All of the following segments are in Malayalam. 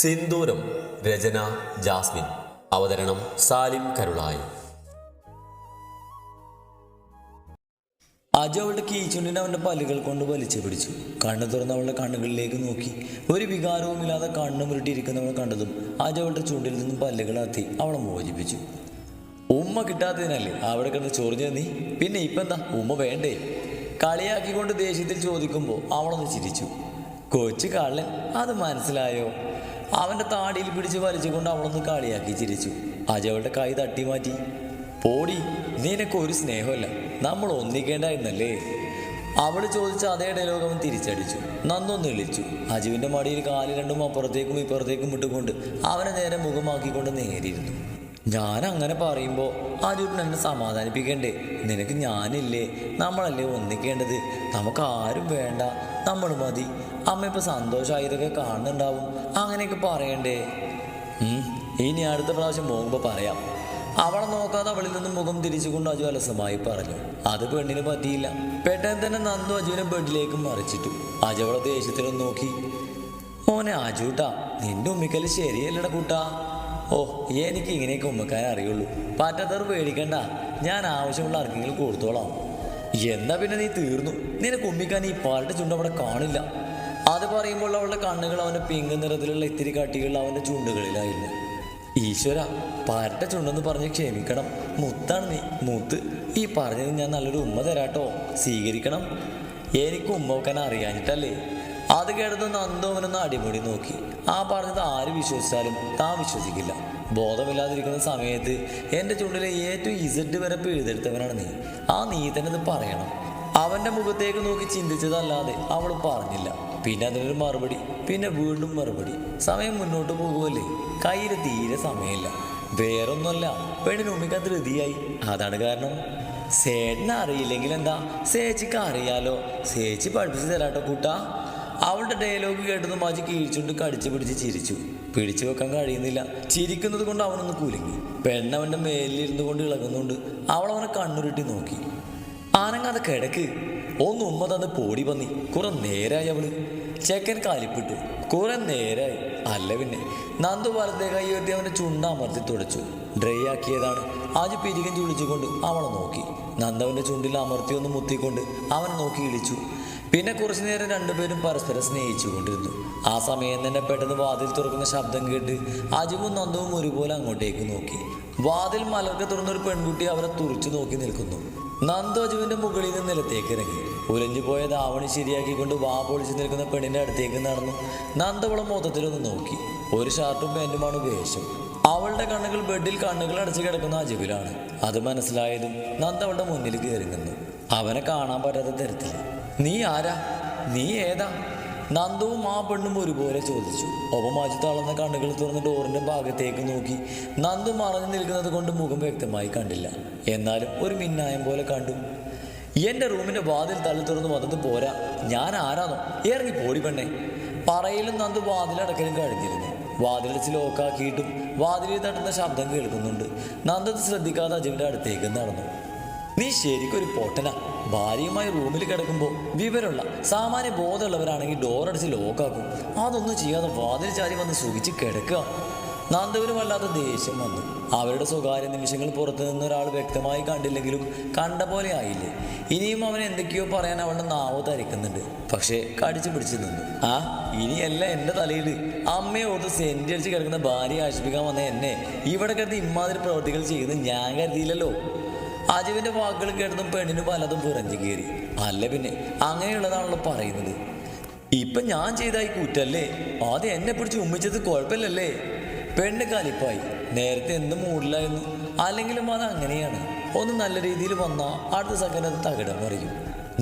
സിന്ദൂരം രചന ജാസ്മിൻ. അവതരണം സാലിം കരുളായി. അജ അവളുടെ അവന്റെ പല്ലുകൾ കൊണ്ട് വലിച്ചു പിടിച്ചു. കണ്ണു തുറന്ന് അവളുടെ കണ്ണുകളിലേക്ക് നോക്കി. ഒരു വികാരവുമില്ലാതെ കണ്ണു മുരുട്ടിയിരിക്കുന്നവൾ കണ്ടതും അജ അവളുടെ ചുണ്ടിൽ നിന്നും പല്ലുകൾ അത്തി അവളെ മോചിപ്പിച്ചു. ഉമ്മ കിട്ടാത്തതിനല്ലേ അവിടെ കിടന്ന് ചൊറിഞ്ഞ നീ പിന്നെ ഇപ്പം എന്താ? ഉമ്മ വേണ്ടേ? കളിയാക്കിക്കൊണ്ട് ദേഷ്യത്തിൽ ചോദിക്കുമ്പോൾ അവളൊന്ന് ചിരിച്ചു. കൊച്ചു കള്ളൻ അത് മനസ്സിലായോ? അവന്റെ താടിയിൽ പിടിച്ച് വലിച്ചുകൊണ്ട് അവളൊന്ന് കളിയാക്കി ചിരിച്ചു. അജു അവളുടെ കൈ തട്ടി മാറ്റി. പോടി നിനക്ക് ഒരു സ്നേഹമല്ല. നമ്മൾ ഒന്നിക്കേണ്ടായിരുന്നല്ലേ? അവൾ ചോദിച്ച അതേ ഡയലോഗ് അവൻ തിരിച്ചടിച്ചു. നന്നൊന്ന് ഇളിച്ചു. അജുവിന്റെ മടിയിൽ കാൽ രണ്ടും അപ്പുറത്തേക്കും ഇപ്പുറത്തേക്കും ഇട്ടുകൊണ്ട് അവനെ നേരെ മുഖമാക്കിക്കൊണ്ട് നേരിയിരുന്നു ഞാൻ അങ്ങനെ പറയുമ്പോൾ അജുട്ടൻ എന്നെ സമാധാനിപ്പിക്കണ്ടേ? നിനക്ക് ഞാനില്ലേ? നമ്മളല്ലേ ഒന്നിക്കേണ്ടത്? നമുക്ക് ആരും വേണ്ട. നമ്മൾ മതി. അമ്മ ഇപ്പം സന്തോഷമായതൊക്കെ കാണുന്നുണ്ടാവും. അങ്ങനെയൊക്കെ പറയണ്ടേ? ഇനി അടുത്ത പ്രാവശ്യം പോകുമ്പോൾ പറയാം. അവളെ നോക്കാതെ അവളിൽ നിന്നും മുഖം തിരിച്ചുകൊണ്ട് അജു അലസമായി പറഞ്ഞു. അത് പെണ്ണിന് പറ്റിയില്ല. പെട്ടെന്ന് തന്നെ നന്ദു അജുവിനെ ബെഡിലേക്ക് മറിച്ചിട്ടു. അജു അവളെ നോക്കി. മോനെ അജുട്ടാ നിന്റെ ഉമ്മിക്കൽ ശരിയല്ലട കൂട്ടാ. ഓ എനിക്ക് ഇങ്ങനെയൊക്കെ ഉമ്മക്കാൻ അറിയുള്ളൂ. പറ്റാത്തവർ പേടിക്കണ്ട. ഞാൻ ആവശ്യമുള്ള ആർക്കെങ്കിലും കൊടുത്തോളാം. എന്നാ പിന്നെ നീ തീർന്നു. നിനക്ക് ഉമ്മിക്കാൻ ഈ പാട്ട് ചുണ്ട് അവിടെ കാണില്ല. അത് പറയുമ്പോൾ അവളുടെ കണ്ണുകൾ അവന്റെ പിങ്ക് നിറത്തിലുള്ള ഇത്തിരി കട്ടികൾ അവന്റെ ചുണ്ടുകളിലായിരുന്നു. ഈശ്വര പാരട്ട ചുണ്ടെന്ന് പറഞ്ഞ് ക്ഷമിക്കണം. മുത്താണ് നീ മുത്ത്. ഈ പറഞ്ഞത് ഞാൻ നല്ലൊരു ഉമ്മ തരാട്ടോ. സ്വീകരിക്കണം. എനിക്ക് ഉമ്മ വെക്കാൻ അറിയാഞ്ഞിട്ടല്ലേ? അത് കേട്ടത് നന്ദു അവനൊന്ന് അടിമുടി നോക്കി. ആ പറഞ്ഞത് ആര് വിശ്വസിച്ചാലും താൻ വിശ്വസിക്കില്ല. ബോധമില്ലാതിരിക്കുന്ന സമയത്ത് എന്റെ ചുണ്ടിലെ ഏറ്റവും ഇസഡ് വരെ പിഴുതെടുത്തവനാണ് നീ. ആ നീ തന്നെ ഇത് പറയണം. അവന്റെ മുഖത്തേക്ക് നോക്കി ചിന്തിച്ചതല്ലാതെ അവൾ പറഞ്ഞില്ല. പിന്നെ അതിനൊരു മറുപടി പിന്നെ വീണ്ടും മറുപടി. സമയം മുന്നോട്ട് പോകുമല്ലേ കയ്യിൽ തീരെ സമയമില്ല. വേറൊന്നുമല്ല പെണ്ണിന് ഉമ്മിക്ക് ധൃതിയായി. അതാണ് കാരണം. സേട്ടനെ അറിയില്ലെങ്കിൽ എന്താ? സേച്ചിക്ക് അറിയാലോ. സേച്ചി പഠിപ്പിച്ച് തരാട്ടോ കൂട്ടാ. അവളുടെ ഡയലോഗ് കേട്ടത് മാജി കീഴ്ച്ചുണ്ട് കടിച്ചു പിടിച്ച് ചിരിച്ചു. പിടിച്ചു വെക്കാൻ കഴിയുന്നില്ല. ചിരിക്കുന്നത് കൊണ്ട് അവനൊന്ന് കുലുങ്ങി. പെണ്ണവന്റെ മേലിലിരുന്നു കൊണ്ട് ഇളകുന്നുണ്ട്. അവൾ അവനെ കണ്ണുരുട്ടി നോക്കി. ആനങ്ങാതെ കിടക്ക്. ഒന്ന് ഉമ്മ തന്ന് പോടി പന്നി. കുറെ നേരായി അവൾ. ചെക്കൻ കാലിപ്പിട്ടു. കുറെ നേരായി. അല്ല പിന്നെ. നന്ദു വലത്തെ കൈ ഉയർത്തി അവന്റെ ചുണ്ട അമർത്തി തുടച്ചു. ഡ്രൈ ആക്കിയതാണ്. ആജ് പിരികൻ ചുളിച്ചുകൊണ്ട് അവളെ നോക്കി. നന്ദവന്റെ ചുണ്ടിൽ അമർത്തി ഒന്ന് മുത്തിക്കൊണ്ട് അവൻ നോക്കി ഇളിച്ചു. പിന്നെ കുറച്ചു നേരം രണ്ടുപേരും പരസ്പരം സ്നേഹിച്ചുകൊണ്ടിരുന്നു. ആ സമയം തന്നെ പെട്ടെന്ന് വാതിൽ തുറക്കുന്ന ശബ്ദം കേട്ട് അജുവും നന്ദവും ഒരുപോലെ അങ്ങോട്ടേക്ക് നോക്കി. വാതിൽ മലർക്കെ തുറന്നൊരു പെൺകുട്ടി അവരെ തുറച്ചു നോക്കി നിൽക്കുന്നു. നന്ദു അജുവിന്റെ മുകളിൽ നിന്ന് നിലത്തേക്ക് ഇറങ്ങി. ഉലഞ്ഞു പോയ ധാവണി ശരിയാക്കിക്കൊണ്ട് വാ പൊളിച്ചു നിൽക്കുന്ന പെണ്ണിന്റെ അടുത്തേക്ക് നടന്നു. നന്ദവളം മൊത്തത്തിലൊന്ന് നോക്കി. ഒരു ഷർട്ടും പാന്റുമാണ് ഉപയോഗിച്ചത്. അവളുടെ കണ്ണുകൾ ബെഡിൽ കണ്ണുകൾ അടച്ചു കിടക്കുന്ന അജുവിലാണ് അത് മനസ്സിലായതും നന്ദ അവളുടെ മുന്നിൽ കയറി നിന്നു. അവനെ കാണാൻ പറ്റാത്ത തരത്തിൽ നീ ആരാ? നീ ഏതാ? നന്ദവും ആ പെണ്ണും ഒരുപോലെ ചോദിച്ചു. ഒപ്പം അജു തളർന്ന കണ്ണുകൾ തുറന്ന് ഡോറിന്റെ ഭാഗത്തേക്ക് നോക്കി. നന്ദു മറഞ്ഞു നിൽക്കുന്നത് കൊണ്ട് മുഖം വ്യക്തമായി കണ്ടില്ല. എന്നാലും ഒരു മിന്നായം പോലെ കണ്ടു. എന്റെ റൂമിന്റെ വാതിൽ തള്ളി തുറന്ന് വന്നത് പോരാ. ഞാൻ ആരാന്നോ? ഇറങ്ങി പോടി പെണ്ണെ. പറയിലും നന്ദു വാതിലടക്കലും കഴിഞ്ഞിരുന്നു. വാതിലടിച്ച് ലോക്കാക്കിയിട്ടും വാതിലിൽ തട്ടുന്ന ശബ്ദം കേൾക്കുന്നുണ്ട്. നന്ദത് ശ്രദ്ധിക്കാതെ അജുവിന്റെ അടുത്തേക്ക് നടന്നു. നീ ശരിക്കൊരു പൊട്ടനാ. ഭാര്യയുമായി റൂമിൽ കിടക്കുമ്പോൾ വിവരമുള്ള സാമാന്യ ബോധമുള്ളവരാണെങ്കിൽ ഡോറടിച്ച് ലോക്കാക്കും അതൊന്നും ചെയ്യാതെ വാതിൽ ചാരി വന്ന് സുഖിച്ച് കിടക്കുക. നന്ദവിന് വല്ലാത്ത ദേഷ്യം വന്നു. അവരുടെ സ്വകാര്യ നിമിഷങ്ങൾ പുറത്തു നിന്ന് ഒരാൾ വ്യക്തമായി കണ്ടില്ലെങ്കിലും കണ്ട പോലെ ആയില്ലേ? ഇനിയും അവൻ എന്തൊക്കെയോ പറയാൻ അവളുടെ നാവ് തരിക്കുന്നുണ്ട്. പക്ഷേ കടിച്ചു പിടിച്ചു നിന്നു. ആ ഇനിയല്ല എന്റെ തലയിൽ. അമ്മയോട് ഓർത്ത് സെന്റടിച്ച് കിടക്കുന്ന ഭാര്യ ആശിപ്പിക്കാൻ വന്ന എന്നെ. ഇവിടെ കിടന്ന് ഇമ്മാതിരി പ്രവർത്തികൾ ചെയ്യുന്നത് ഞാൻ കരുതിയില്ലല്ലോ. അജുവിന്റെ വാക്കുകൾ കേട്ടതും പെണ്ണിന് പലതും പുറഞ്ഞു കയറി അല്ല പിന്നെ? അങ്ങനെയുള്ളതാണല്ലോ പറയുന്നത്. ഇപ്പൊ ഞാൻ ചെയ്തായി കൂറ്റല്ലേ? ആദ്യം എന്നെ പിടിച്ച് ഉമ്മിച്ചത് കുഴപ്പമില്ലല്ലേ? പെണ്ണ് കലിപ്പായി. നേരത്തെ എന്ത് മൂടില്ലായിരുന്നു അല്ലെങ്കിലും അത് അങ്ങനെയാണ്. ഒന്ന് നല്ല രീതിയിൽ വന്നാ അടുത്ത സെക്കൻഡ് അത് തകിടം പറയും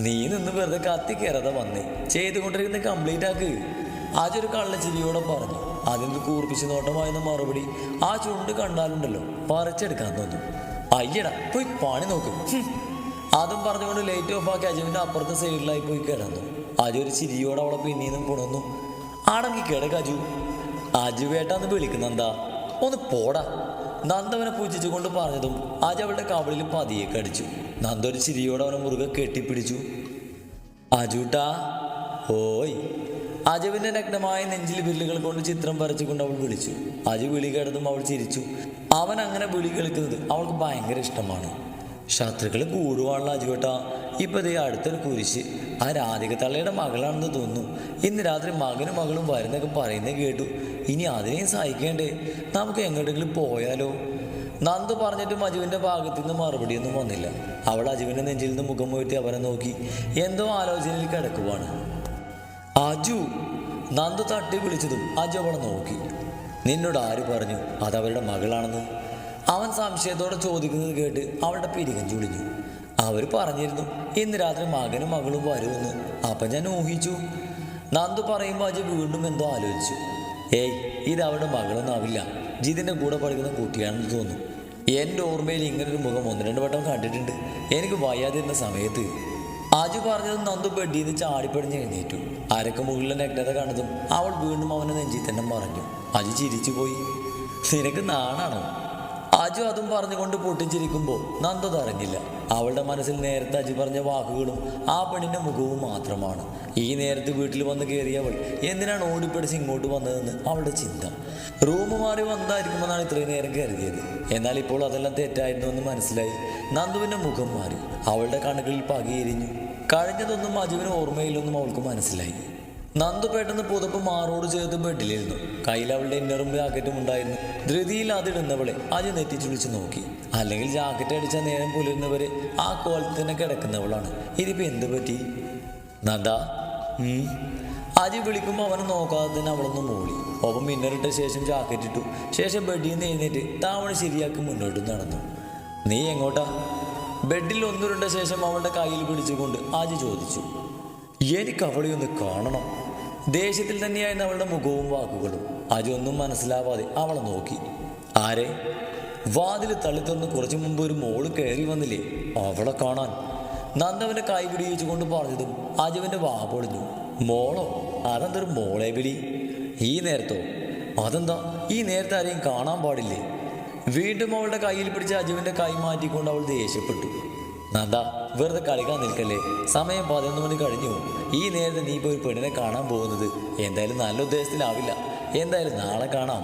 നീ നിന്ന് വെറുതെ കത്തി കയറാതെ വന്നേ. ചെയ്തുകൊണ്ടിരിക്കുന്ന കംപ്ലീറ്റ് ആക്ക്. ആജൊരു കള്ളച്ചിരിയോടെ പറഞ്ഞു. അതിന് കൂർപ്പിച്ച് നോട്ടമായിരുന്ന മറുപടി ആ ചുണ്ട് കണ്ടാലുണ്ടല്ലോ. പറിച്ചെടുക്കാൻ തോന്നും. അയ്യടാ പോയി പണി നോക്കും. അതും പറഞ്ഞുകൊണ്ട് ലൈറ്റ് ഓഫ് ആക്കി അജുവിന്റെ അപ്പുറത്തെ സൈഡിലായി പോയി കിടന്നു. അജു ഒരു ചിരിയോടെ അവളെ പിന്നീന്നും പുണർന്നു. ആടങ്ങി കിടക്ക അജു. അജു വേട്ടാന്ന് വിളിക്കുന്നെന്താ ഒന്ന് പോടാ. നന്ദവനെ പൂജിച്ചുകൊണ്ട് പറഞ്ഞതും അജു അവളുടെ കവളിൽ പതിയെ കടിച്ചു. നന്ദ ഒരു ചിരിയോടെ അവനെ മുറുകെ കെട്ടിപ്പിടിച്ചു. അജൂട്ടാ ഓയ് അജുവിന്റെ നഗ്നമായ നെഞ്ചിൽ വില്ലുകൾ കൊണ്ട് ചിത്രം വരച്ചുകൊണ്ട് അവൾ വിളിച്ചു. അജു വിളി കേട്ടതും അവൾ ചിരിച്ചു. അവൻ അങ്ങനെ വിളി കളിക്കുന്നത് അവൾക്ക് ഭയങ്കര ഇഷ്ടമാണ്. ശത്രുക്കൾ കൂടുവാണല്ലോ അജുവേട്ടാ ഇപ്പൊ ദേ അടുത്തൊരു കുരിശ്. ആ രാധിക തള്ളയുടെ മകളാണെന്ന് തോന്നുന്നു. ഇന്ന് രാത്രി മകനും മകളും വരുന്നൊക്കെ പറയുന്നത് കേട്ടു. ഇനി അതിനെയും സഹിക്കേണ്ടേ? നമുക്ക് എങ്ങോട്ടെങ്കിലും പോയാലോ? നന്ദു പറഞ്ഞിട്ടും അജുവിന്റെ ഭാഗത്തു നിന്ന് മറുപടിയൊന്നും വന്നില്ല. അവൾ അജുവിന്റെ നെഞ്ചിൽ നിന്ന് മുഖം പോയിട്ട് അവനെ നോക്കി. എന്തോ ആലോചനയിൽ കിടക്കുവാണ്. അജു നന്ദു തട്ടി വിളിച്ചതും അജു അവളെ നോക്കി. നിന്നോട് ആര് പറഞ്ഞു? അതവരുടെ മകളാണെന്ന്. അവൻ സംശയത്തോടെ ചോദിക്കുന്നത് കേട്ട് അവളുടെ പിരികം ചുളിഞ്ഞു. അവർ പറഞ്ഞിരുന്നു ഇന്ന് രാത്രി മകനും മകളും വരുമെന്ന്. അപ്പം ഞാൻ ഊഹിച്ചു. നന്ദു പറയുമ്പോൾ അജു വീണ്ടും എന്തോ ആലോചിച്ചു. ഏയ് ഇത് അവരുടെ മകളൊന്നും ആവില്ല. ജിതിന്റെ കൂടെ പഠിക്കുന്ന കുട്ടിയാണെന്ന് തോന്നുന്നു. എന്റെ ഓർമ്മയിൽ ഇങ്ങനൊരു മുഖം ഒന്ന് രണ്ട് വട്ടം കണ്ടിട്ടുണ്ട്. എനിക്ക് വയ്യാതിരുന്ന സമയത്ത് ആജു പറഞ്ഞതും നന്ദു ബെഡിയിൽ നിന്ന് ചാടിപ്പടിഞ്ഞ് എഴുന്നേറ്റു. ആരൊക്കെ മുകളിലെ നഗ്നത കണ്ടതും അവൾ വീണ്ടും അവനെ നെഞ്ചി തന്നെ പറഞ്ഞു അജു ചിരിച്ചു പോയി നിനക്ക് നാണാണോ? അജു അതും പറഞ്ഞുകൊണ്ട് പൊട്ടിച്ചിരിക്കുമ്പോൾ നന്ദത അറിഞ്ഞില്ല അവളുടെ മനസ്സിൽ നേരത്തെ അജു പറഞ്ഞ വാക്കുകളും ആ പെണ്ണിന്റെ മുഖവും മാത്രമാണ്. ഈ നേരത്ത് വീട്ടിൽ വന്ന് കയറിയവൾ എന്തിനാണ് ഓടിപ്പിടിച്ച് ഇങ്ങോട്ട് വന്നതെന്ന് അവളുടെ ചിന്ത. റൂം മാറി വന്നതായിരിക്കുമെന്നാണ് ഇത്രയും നേരം കരുതിയത്. എന്നാൽ ഇപ്പോൾ അതെല്ലാം തെറ്റായിരുന്നു എന്ന് മനസ്സിലായി. നന്ദുവിന്റെ മുഖം മാറി. അവളുടെ കണ്ണുകളിൽ പകയെരിഞ്ഞു. കഴിഞ്ഞതൊന്നും അജുവിന് ഓർമ്മയിലൊന്നും അവൾക്ക് മനസ്സിലായി. നന്ദു പെട്ടെന്ന് പുതപ്പ് മാറോട് ചേർത്ത് ബെഡിലിരുന്നു. കയ്യിൽ അവളുടെ ഇന്നറും ജാക്കറ്റും ഉണ്ടായിരുന്നു. ധൃതിയിൽ അതിടുന്നവളെ അജി നെറ്റിച്ചുളിച്ച് നോക്കി. അല്ലെങ്കിൽ ജാക്കറ്റ് അടിച്ച നേരം പുലരുന്നവരെ ആ കോലത്തിൽ തന്നെ കിടക്കുന്നവളാണ്. ഇതിപ്പോ എന്ത് പറ്റി? നന്ദ. അജി വിളിക്കുമ്പോൾ അവനെ നോക്കാതെ തന്നെ അവളൊന്ന് മൂളി. ഒപ്പം മിന്നറിട്ട ശേഷം ജാക്കറ്റ് ഇട്ടു. ശേഷം ബെഡിൽ നിന്ന് എഴുന്നേറ്റ് താവണ ശരിയാക്കി മുന്നോട്ട് നടന്നു. നീ എങ്ങോട്ടാ? ബെഡിൽ ഒന്നുരുണ്ട ശേഷം അവളുടെ കയ്യിൽ പിടിച്ചുകൊണ്ട് ആജി ചോദിച്ചു. എനിക്ക് അവളെ ഒന്ന് കാണണം. ദേഷ്യത്തിൽ തന്നെയായിരുന്നു അവളുടെ മുഖവും വാക്കുകളും. അജു മനസ്സിലാവാതെ അവളെ നോക്കി. ആരെ? വാതിൽ തള്ളിത്തുറന്ന് കുറച്ചു മുമ്പ് ഒരു മോൾ കയറി വന്നില്ലേ? അവളെ കാണാൻ. നന്ദവന്റെ കൈ പിടിച്ചുകൊണ്ട് പറഞ്ഞതും അജുവിന്റെ വാ പൊളിഞ്ഞു. മോളോ? അതെന്തൊരു മോളെ പിടി ഈ നേരത്തോ? അതെന്താ? ഈ നേരത്തെ ആരെയും കാണാൻ പാടില്ലേ? വീണ്ടും അവളുടെ കയ്യിൽ പിടിച്ച് അജുവിന്റെ കൈ മാറ്റിക്കൊണ്ട് അവൾ ദേഷ്യപ്പെട്ടു. നന്ദ വെറുതെ കളിക്കാൻ നിൽക്കല്ലേ? സമയം പതിനൊന്ന് മണി കഴിഞ്ഞു. ഈ നേരത്തെ നീ ഇപ്പോൾ ഒരു പെണ്ണിനെ കാണാൻ പോകുന്നത്. എന്തായാലും നല്ല ഉദ്ദേശത്തിലാവില്ല. എന്തായാലും നാളെ കാണാം.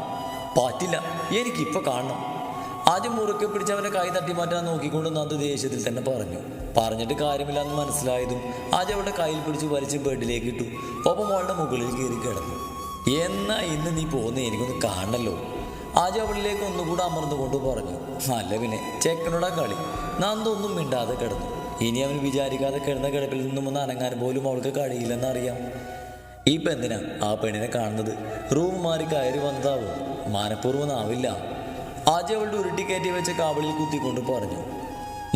പറ്റില്ല. എനിക്കിപ്പോൾ കാണണം. ആദ്യം മുറുക്കെ പിടിച്ച് അവന്റെ കൈ തട്ടി മാറ്റാൻ നോക്കിക്കൊണ്ട് നന്ദു ദേഷ്യത്തിൽ തന്നെ പറഞ്ഞു. പറഞ്ഞിട്ട് കാര്യമില്ലാന്ന് മനസ്സിലായതും ആദ്യം അവളുടെ കയ്യിൽ പിടിച്ച് വലിച്ച് ബെഡിലേക്ക് ഇട്ടു. ഒപ്പം അവളുടെ മുകളിൽ കയറി കിടന്നു. എന്നാ ഇന്ന് നീ പോകുന്ന? എനിക്കൊന്ന് കാണണല്ലോ. ആദ്യം അവളിലേക്ക് ഒന്നുകൂടെ അമർന്നുകൊണ്ട് പറഞ്ഞു. നല്ല പിന്നെ ചെക്കനോടാ കളി. നന്ദൊന്നും മിണ്ടാതെ കിടന്നു. ഇനി അവൻ വിചാരിക്കാതെ കിടന്ന കിടപ്പിൽ നിന്നും ഒന്ന് അനങ്ങാൻ പോലും അവൾക്ക് കഴിയില്ലെന്നറിയാം. ഈ എന്തിനാ ആ പെണ്ണിനെ കാണുന്നത്. റൂം മാറി കയറി വന്നതാവും. മാനപൂർവം ആവില്ല ആദ്യം അവളുടെ ഉരുട്ടിക്കയറ്റി വെച്ച കാവളിൽ കുത്തിക്കൊണ്ട് പറഞ്ഞു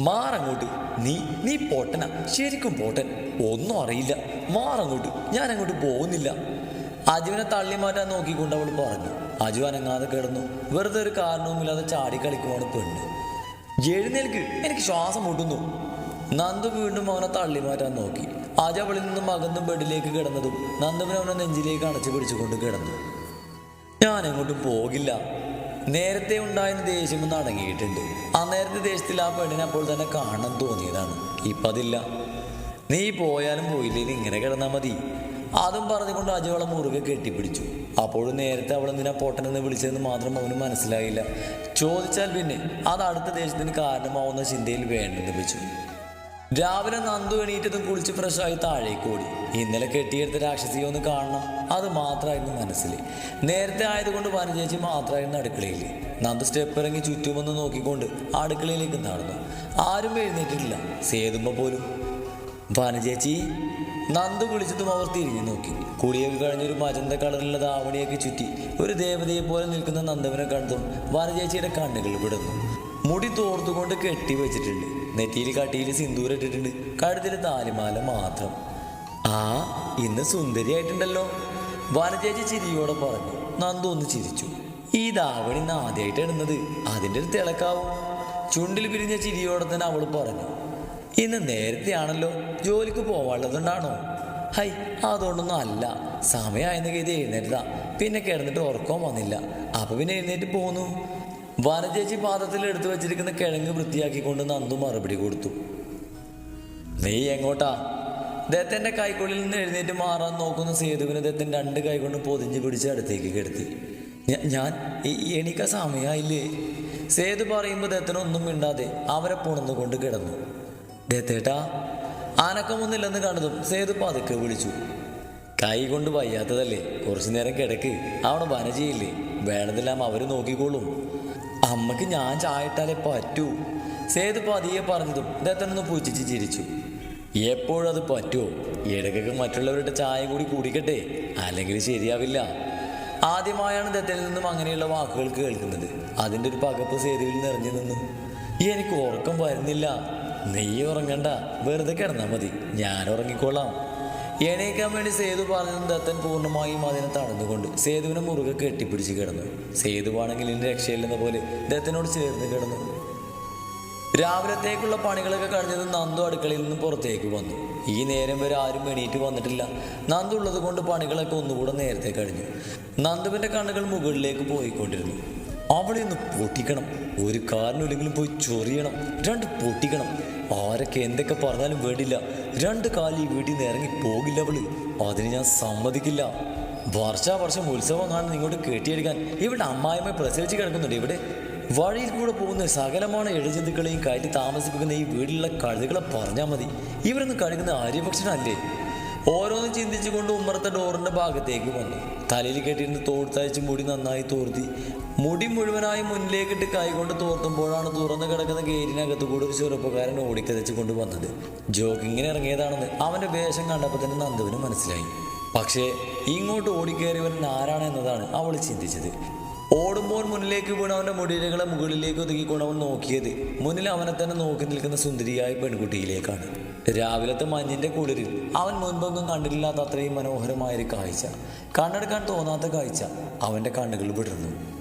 മാറങ്ങോട്ട് നീ നീ പൊട്ടനാ. ശരിക്കും പോട്ടൻ. ഒന്നും അറിയില്ല. മാറങ്ങോട്ട് ഞാൻ അങ്ങോട്ട് പോകുന്നില്ല. അജുവിനെ തള്ളി മാറ്റാൻ നോക്കിക്കൊണ്ട് അവൾ പറഞ്ഞു അജു അനങ്ങാതെ കിടന്നു. വെറുതെ ഒരു കാരണവുമില്ലാതെ ചാടി കളിക്കുവാണ് പെണ്ണ്. എഴുന്നേൽക്ക്. എനിക്ക് ശ്വാസം മുട്ടുന്നു. നന്ദു വീണ്ടും അവനെ തള്ളി മാറ്റാൻ നോക്കി. ആദ്യം അവളിൽ നിന്നും അകന്നും ബെഡിലേക്ക് കിടന്നതും നന്ദുവിന് അവനെ നെഞ്ചിലേക്ക് അണച്ചു പിടിച്ചുകൊണ്ട് കിടന്നു. ഞാൻ എങ്ങോട്ടും പോകില്ല. നേരത്തെ ഉണ്ടായിരുന്ന ദേഷ്യം ഒന്ന് അടങ്ങിയിട്ടുണ്ട്. ആ നേരത്തെ ദേഷ്യത്തിൽ ആ പെണ്ണിനെ അപ്പോൾ തന്നെ കാണാൻ തോന്നിയതാണ്. ഇപ്പം അതില്ല. നീ പോയാലും പോയില്ലെങ്കിൽ ഇങ്ങനെ കിടന്നാൽ മതി. അതും പറഞ്ഞുകൊണ്ട് അജു അവളെ മുറുകെ കെട്ടിപ്പിടിച്ചു. അപ്പോഴും നേരത്തെ അവൾ എന്തിനാ പൊട്ടനെന്ന് വിളിച്ചതെന്ന് മാത്രം അവന് മനസ്സിലായില്ല. ചോദിച്ചാൽ പിന്നെ അത് അടുത്ത ദേഷ്യത്തിന് കാരണമാവുന്ന ചിന്തയിൽ വേണ്ടെന്ന് വെച്ചു. രാവിലെ നന്ദു എണീറ്റതും കുളിച്ച് ഫ്രഷായി താഴേക്ക് ഓടി. ഇന്നലെ കെട്ടിയെടുത്ത രാക്ഷസിയെ ഒന്ന് കാണണം. അത് മാത്രമായിരുന്നു മനസ്സിൽ. നേരത്തെ ആയതുകൊണ്ട് വനചേച്ചി മാത്രമായിരുന്നു അടുക്കളയിൽ. നന്ദു സ്റ്റെപ്പ് ഇറങ്ങി ചുറ്റുമൊന്ന് നോക്കിക്കൊണ്ട് അടുക്കളയിലേക്ക് നടന്നു. ആരും എഴുന്നേറ്റിട്ടില്ല. സേതുമ്പ പോലും. വനചേച്ചി നന്ദു വിളിച്ചതും അവർ തിരിഞ്ഞു നോക്കി. കുളിയൊക്കെ കഴിഞ്ഞൊരു മജന്ത കളറിലുള്ള ദാവണിയൊക്കെ ചുറ്റി ഒരു ദേവതയെ പോലെ നിൽക്കുന്ന നന്ദവനെ കണ്ടതും വനചേച്ചിയുടെ കണ്ണുകൾ വിടുന്നു മുടി തോർത്തുകൊണ്ട് കെട്ടി വെച്ചിട്ടുണ്ട്. നെറ്റിയിൽ കട്ടിയിൽ സിന്ദൂരം ഇട്ടിട്ടുണ്ട്. കഴുത്തിൽ താലിമാല മാത്രം. ആ ഇന്ന് സുന്ദരിയായിട്ടുണ്ടല്ലോ. വനചേച്ചി ചിരിയോടെ പറഞ്ഞു. നന്ദു ഒന്ന് ചിരിച്ചു. ഈ ദാവണി ഇന്ന് ആദ്യമായിട്ട് ഇടുന്നത്. അതിന്റെ ഒരു തിളക്കാവും. ചുണ്ടിൽ പിരിഞ്ഞ ചിരിയോടെ തന്നെ അവൾ പറഞ്ഞു. ഇന്ന് നേരത്തെയാണല്ലോ ജോലിക്ക് പോവാനുള്ളതുകൊണ്ടാണോ? ഹൈ അതുകൊണ്ടൊന്നും അല്ല. സമയമായെന്ന് കരുതി എഴുന്നേറ്റതാ. പിന്നെ കിടന്നിട്ട് ഉറക്കം വന്നില്ല. അപ്പോൾ പിന്നെ എഴുന്നേറ്റ് പോന്നു. വനചേച്ചി പാദത്തിൽ എടുത്തു വെച്ചിരിക്കുന്ന കിഴങ്ങ് വൃത്തിയാക്കിക്കൊണ്ട് നന്ദു മറുപടി കൊടുത്തു. നീ എങ്ങോട്ടാ? ദത്തന്റെ കൈക്കുള്ളിൽ നിന്ന് എഴുന്നേറ്റ് മാറാൻ നോക്കുന്ന സേതുവിനെ ദത്തൻ രണ്ട് കൈ കൊണ്ട് പൊതിഞ്ഞു പിടിച്ച് അടുത്തേക്ക് കിടത്തി. "ഞ- ഞാൻ എനിക്ക് സമയമായില്ലേ സേതു പറയുമ്പോൾ ദത്തനൊന്നും മിണ്ടാതെ അവരെ പുണന്നുകൊണ്ട് കിടന്നു. ദത്തേട്ടാ ആനക്കമൊന്നുമില്ലെന്ന് കണ്ടതും സേതു പതുക്കെ വിളിച്ചു. കൈ കൊണ്ട് വയ്യാത്തതല്ലേ? കുറച്ചു നേരം കിടക്ക്. അവിടെ വനജയില്ലേ? വേണതെല്ലാം അവർ നോക്കിക്കോളും. അമ്മയ്ക്ക് ഞാൻ ചായ ഇട്ടാലേ പറ്റൂ സേത് പതിയെ പറഞ്ഞതും ദത്തനൊന്ന് പൂച്ചിച്ച് ചിരിച്ചു. എപ്പോഴും അത് പറ്റുമോ ഇടയ്ക്കൊക്കെ മറ്റുള്ളവരുടെ ചായ കൂടി കുടിക്കട്ടെ. അല്ലെങ്കിൽ ശരിയാവില്ല. ആദ്യമായാണ് ദത്തനിൽ നിന്നും അങ്ങനെയുള്ള വാക്കുകൾ കേൾക്കുന്നത്. അതിന്റെ ഒരു പകപ്പ് സേതുവിൽ നിറഞ്ഞു നിന്നു. എനിക്ക് ഉറക്കം വരുന്നില്ല. നീ ഉറങ്ങണ്ട. വെറുതെ കിടന്നാൽ മതി. ഞാൻ ഉറങ്ങിക്കോളാം. എണീക്കാൻ വേണ്ടി സേതു പറഞ്ഞതും ദത്തൻ പൂർണമായും അതിനെ തടഞ്ഞുകൊണ്ട് സേതുവിനെ മുറുകെ കെട്ടിപ്പിടിച്ച് കിടന്നു. സേതുവാണെങ്കിൽ ഇനി രക്ഷയില്ലെന്ന പോലെ ദത്തനോട് ചേർന്ന് കിടന്നു. രാവിലത്തേക്കുള്ള പണികളൊക്കെ കഴിഞ്ഞത് നന്ദു അടുക്കളയിൽ നിന്ന് പുറത്തേക്ക് വന്നു. ഈ നേരം വരെ ആരും എണീറ്റ് വന്നിട്ടില്ല. നന്ദു ഉള്ളത് കൊണ്ട് പണികളൊക്കെ ഒന്നുകൂടെ നേരത്തെ കഴിഞ്ഞു. നന്ദുവിന്റെ കണ്ണുകൾ മുകളിലേക്ക് പോയിക്കൊണ്ടിരുന്നു. അവളെ ഒന്ന് പൊട്ടിക്കണം. ഒരു കാരണമില്ലെങ്കിലും പോയി ചൊറിയണം. രണ്ട് പൊട്ടിക്കണം. ആരൊക്കെ എന്തൊക്കെ പറഞ്ഞാലും വേണ്ടില്ല രണ്ട് കാലി വീട്ടിൽ നിന്ന് ഇറങ്ങി പോകില്ല അവൾ. അതിന് ഞാൻ സമ്മതിക്കില്ല. വർഷാവർഷം ഉത്സവം കാണുന്ന ഇങ്ങോട്ട് കെട്ടിയെടുക്കാൻ ഇവിടെ അമ്മായിമ്മ പ്രസവിച്ച് കിടക്കുന്നുണ്ട് ഇവിടെ. വഴിയിൽ കൂടെ പോകുന്ന സകലമാണ് ഇഴജന്തുക്കളെയും കയറ്റി താമസിപ്പിക്കുന്ന ഈ വീട്ടിലുള്ള കഴുതുകളെ പറഞ്ഞാൽ മതി. ഇവരൊന്നും കഴിക്കുന്ന ആര്യഭക്ഷണമല്ലേ ഓരോന്നും ചിന്തിച്ചുകൊണ്ട് ഉമ്മറത്തെ ഡോറിന്റെ ഭാഗത്തേക്ക് വന്നു. തലയിൽ കെട്ടിയിരുന്ന് തോർത്തയച്ച് മുടി നന്നായി തോർത്തി. മുടി മുഴുവനായി മുന്നിലേക്കിട്ട് കൈകൊണ്ട് തോർത്തുമ്പോഴാണ് തുറന്നു കിടക്കുന്ന ഗേറ്റിനകത്ത് കൂടെ ഒരു ചെറുപ്പക്കാരൻ ഓടിക്കതച്ച് കൊണ്ട് വന്നത്. ജോഗിങ്ങിന് ഇറങ്ങിയതാണെന്ന് അവന്റെ വേഷം കണ്ടപ്പോൾ തന്നെ നന്ദുവിന് മനസ്സിലായി. പക്ഷേ ഇങ്ങോട്ട് ഓടിക്കേറിയവൻ ആരാണ് എന്നതാണ് അവൾ ചിന്തിച്ചത്. ഓടുമ്പോൾ മുന്നിലേക്ക് വീണ് അവന്റെ മുടിയിലകളെ മുകളിലേക്ക് ഒതുക്കിക്കൊണ്ട് അവൻ നോക്കിയത് മുന്നിൽ അവനെ തന്നെ നോക്കി നിൽക്കുന്ന സുന്ദരിയായ പെൺകുട്ടിയിലേക്കാണ്. രാവിലത്തെ മഞ്ഞിന്റെ കുളിരിൽ അവൻ മുൻപൊന്നും കണ്ടിട്ടില്ലാത്ത അത്രയും മനോഹരമായൊരു കാഴ്ച. കണ്ണെടുക്കാൻ തോന്നാത്ത കാഴ്ച അവന്റെ കണ്ണുകൾ വിടർന്നു.